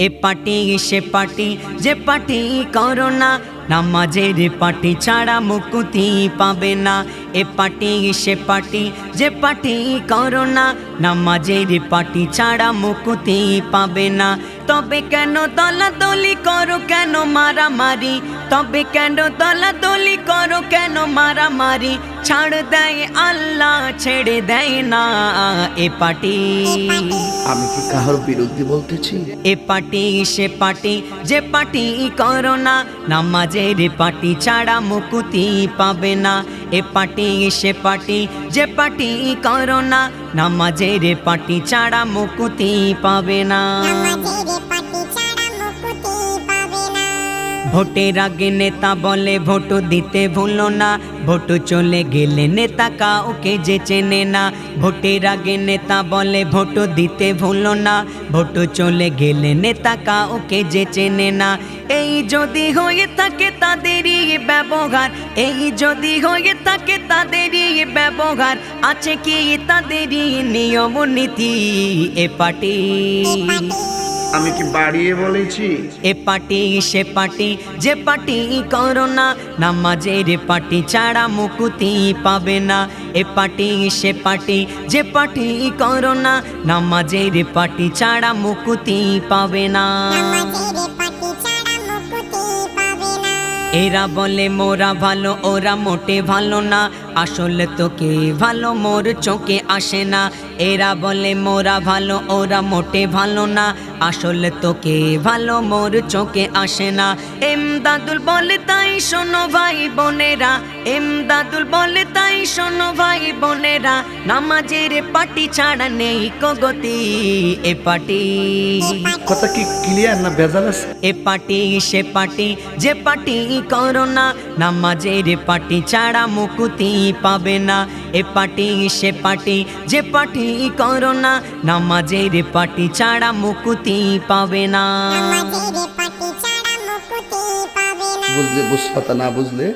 এ পাটি সে পাটি যে পাটি করো না। নামাজের পাটি ছাড়া মুকুতি পাবে না। এ পাটি সে পাটি যে পাটি করো না। নামাজের পাটি ছাড়া মুকুতি পাবে না। তবে কেন দলাদলি করো? কেন মারামারি? তবে কেন দলাদলি করো? কেন মারামারি? ছাড় দেয় আল্লাহ ছেড়ে দেয় না এ পাটি আমি কি কাহার বিরুদ্ধে বলতেছি? এ পাটি সে পাটি যে পাটি করো না নামাজের পাটি ছাড়া মুকুতি পাবে না। এ পাটি সে পাটি যে পাটি করো না নামাজের পাটি ছাড়া মুকুতি পাবে না। ভোটের আগে নেতা বলে ভোট দিতে ভুলো না। ভোট চলে গেলে নেতা কাউকে যে চেনে না। ভোটের আগে নেতা বলে ভোট দিতে ভুলো না। ভোট চলে গেলে নেতা কাউকে যে চেনে না। এই যদি হয়ে থাকে তাদেরই ব্যবহার। এই যদি হয়ে থাকে তাদেরই ব্যবহার। আছে কি তাদেরই নিয়ম নীতি এ পার্টি। আমি কি বাড়িয়ে বলেছি? এ পাটি সে পাটি যে পাটি করো না নামাজের পাটি ছাড়া মুকুতি পাবে না। এ পাটি সে পাটি যে পাটি করো না নামাজের পাটি ছাড়া মুকুতি পাবে না। এরা বলে মোরা ভালো ওরা মোটে ভালো না। আসলে তো কে ভালো মোর চোখে আসে না। এরা বলে মোরা ভালো ওরা মোটে ভালো না। আসলে তোকে ভালো মোর চোখে আসে না। এম দাদুল বলে তাই শোনো ভাই বোনেরা এম দাদুল বলে তাই শোনো ভাই বোনেরা নামাজের পাটি ছাড়া নেই কগতি এ পাটি। কথা কি ক্লিয়ার না ভেজাল আছে? এ পাটি সে পাটি যে পাটি করো না নামাজের পাটি ছাড়া মুকুতি পাবে না। এ পাটি সে পাটি যে পাটি করো না নামাজের পাটি ছাড়া মুকুতি পাবে না। বুঝলে বুঝতে না বুঝলে?